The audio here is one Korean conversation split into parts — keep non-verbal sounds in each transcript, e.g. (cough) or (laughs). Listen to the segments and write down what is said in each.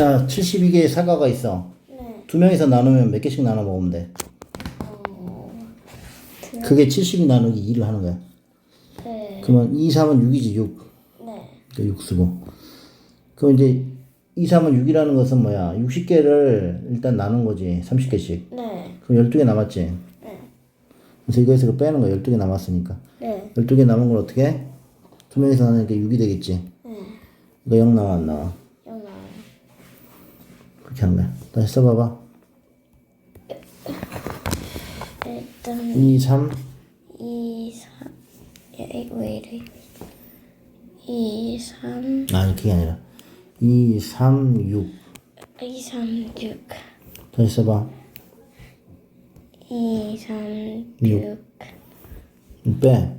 자, 72개의 사과가 있어. 네. 두 명이서 나누면 몇 개씩 나눠 먹으면 돼? 어, 그게 72 나누기 2를 하는 거야. 네. 그러면 2, 3은 6이지, 6. 네. 그6 쓰고. 그럼 이제 2, 3은 6이라는 것은 뭐야? 60개를 일단 나눈 거지. 30개씩. 네. 그럼 12개 남았지. 네. 그래서 이거에서 그거 빼는 거야. 12개 남았으니까. 네. 12개 남은 걸 어떻게 해? 두 명이서 나누니까 6이 되겠지. 네. 이거 0 나와, 안 나와? 그렇게 하는 거야. 다시 써봐봐. 일단 2, 3, 2, 3. 야, 이거 왜 이래? 2, 3. 아니, 그게 아니라. 2, 3, 6. 2, 3, 6. 다시 써봐. 2, 3, 육. 6. 그럼 빼.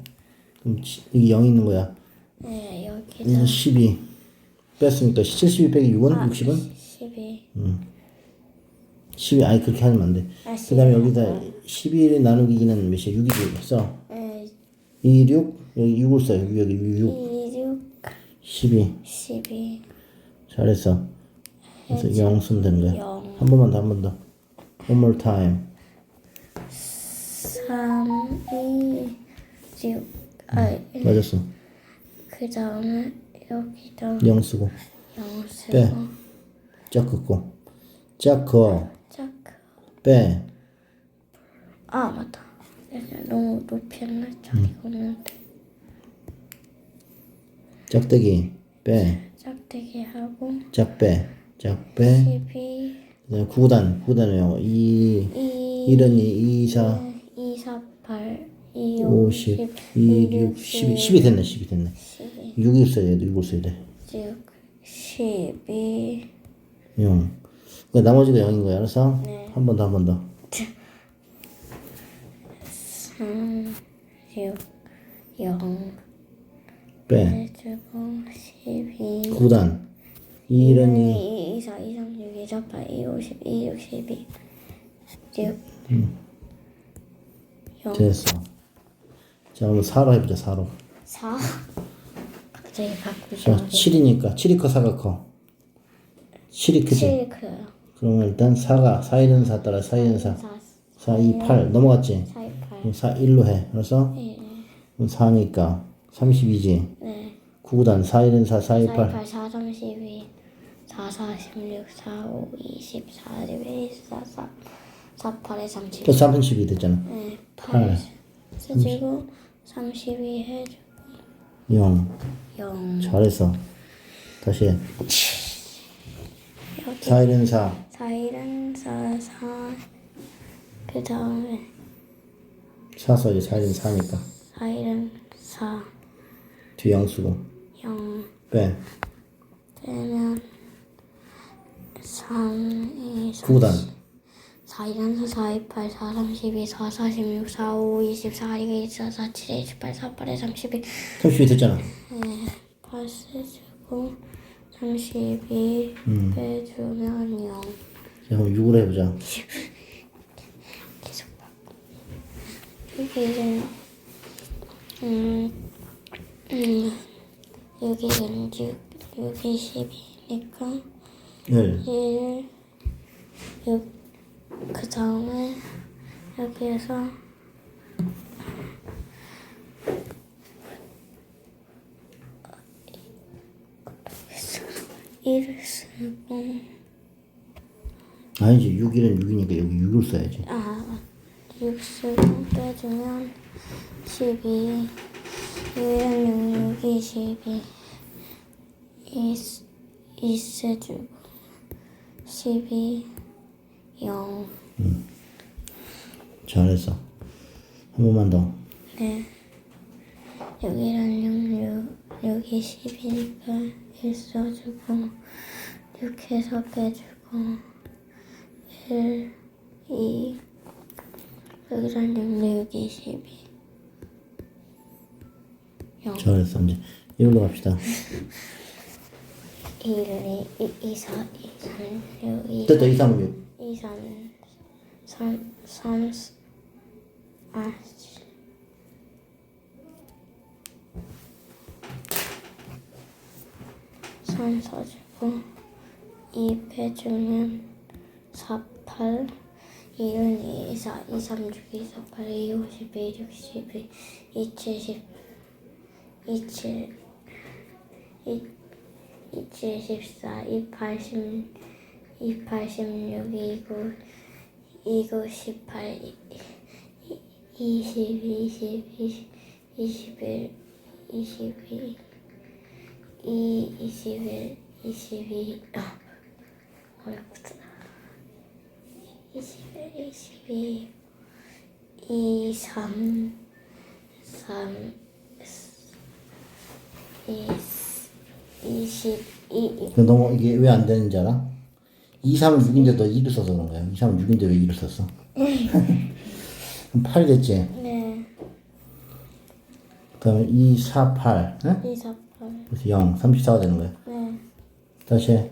그럼 치- 여기 0이 있는 거야. 네. 그래서 12. 뺐으니까 72 빼기 6은? 60은? 12. 12, 아니, 그렇게 하면 안 돼. 아, 그 다음에 여기다 12 나누기는 몇이야? 6이지. 써. 네, 2, 6. 여기 6을 써. 여기, 여기 6. 2, 6, 12. 12. 잘했어. 그래서 0 쓰면 되는 거야. 0. 한 번만 더, 한 번 더. One more time. 3, 2, 6. 아, 맞았어. 그 다음에 여기다 0 쓰고. 0 쓰고. 빼. 짝 그어. 짝. 빼. 아, 맞다. 내가 너무 높이 했나? 저기 오는데. 짝대기. 빼. 짝대기 하고. 짝 빼. 짝 빼. 12, 그 다음에 9단. 9단은 영어. 2, 2, 1은 2, 2, 4, 2, 4, 8, 2, 5, 5, 10, 10, 2, 6, 12. 10이 됐네, 10이 됐네. 12, 6이 써야 돼, 6을 써야 돼. 6, 12. 0. 그 나머지가 0인 거야, 알았어? 네. 한 번 더, 한 번 더. 3, 6, 0, 빼. 해주고, 12. 9단. 2, 1은 2. 2, 2, 4, 2, 3, 6, 2, 4, 8, 2, 5, 10, 2, 6, 12. 6. 0, 됐어. 자, 그럼 4로 해보자, 4로. 4. 갑자기 자, 바꾸죠. 7이니까. 7이 커, 4가 커. 7이 크지? 7 커요. 그러면 일단 4가, 4, 1은 4 따라 4, 2는 4. 4, 4, 2, 8. 넘어갔지? 4, 2, 8. 그럼 4, 1로 해. 알았어? 네, 그럼 4니까 32지. 네. 9단 4, 1은 4, 4, 2, 4, 2, 8. 8, 4, 32, 4, 4, 16, 4, 5, 20, 4, 1, 24, 4, 4, 8에 30. 또 32 됐잖아. 네, 8. 팔. 쓰지고 32 해주고 0. 0. 잘했어. 다시 해. 여기 4, 1은 4. 4, 1은 4, 4. 그 다음에 4. 4, 1은 4니까. 4, 1은 4, 뒤에 0 쓰고. 0. 빼. 되면 3, 2, 3. 9단. 4, 1은 4, 4, 2, 8, 4, 32, 4, 46, 4, 5, 24, 2, 24, 4, 7, 28, 4, 8에 32. 32 됐잖아. 네, 8 쓰고 32 빼주면 0. 자, 그럼 6으로 해보자. 계속 바꿔. 여기는 음, 음, 여기는 6, 6이 10이니까 1. 1, 6, 그 다음에 여기에서 쓰고 아니지. 6, 1은 6이니까 여기 6을 써야지. 아, 6 쓰고 빼주면 12 1은 6, 6이 12 2, 2 쓰주고 12 0 잘했어. 한 번만 더. 네. 여기는 6, 6, 6이 10이니까 1 써주고 6해서 빼주고 1, 2 여기는 6, 6이 12 0 잘했어. 이제 이걸로 갑시다. 1, 2, 2, 4, 2, 3, 6, 2, 됐다. 2, 3, 6. 2, 3, 3, 3, 아, 씨. 삼 써주고 2 빼주면 4, 8 1은 2, 4, 2, 3, 6, 2, 4, 8, 2, 5, 11, 62, 2, 70, 2, 7, 2, 2, 7, 14, 2, 80, 2, 86, 2, 9, 2, 9, 18, 20, 20, 20, 21, 22, 2, 21, 22, 아, 어렵다. 21, 22, 2, 3, 3, 2, 20, 2, 그 너무 이게 왜 안 되는지 알아? 2, 3은 6인데 너 2를 써서 그런 거야. 2, 3은 6인데 왜 2를 썼어? (laughs) 그럼 8 됐지? 네, 그 다음에 2, 4, 8. 응? 2, 4, 8, 그래서 0, 34가 되는 거야. 네. 다시 해.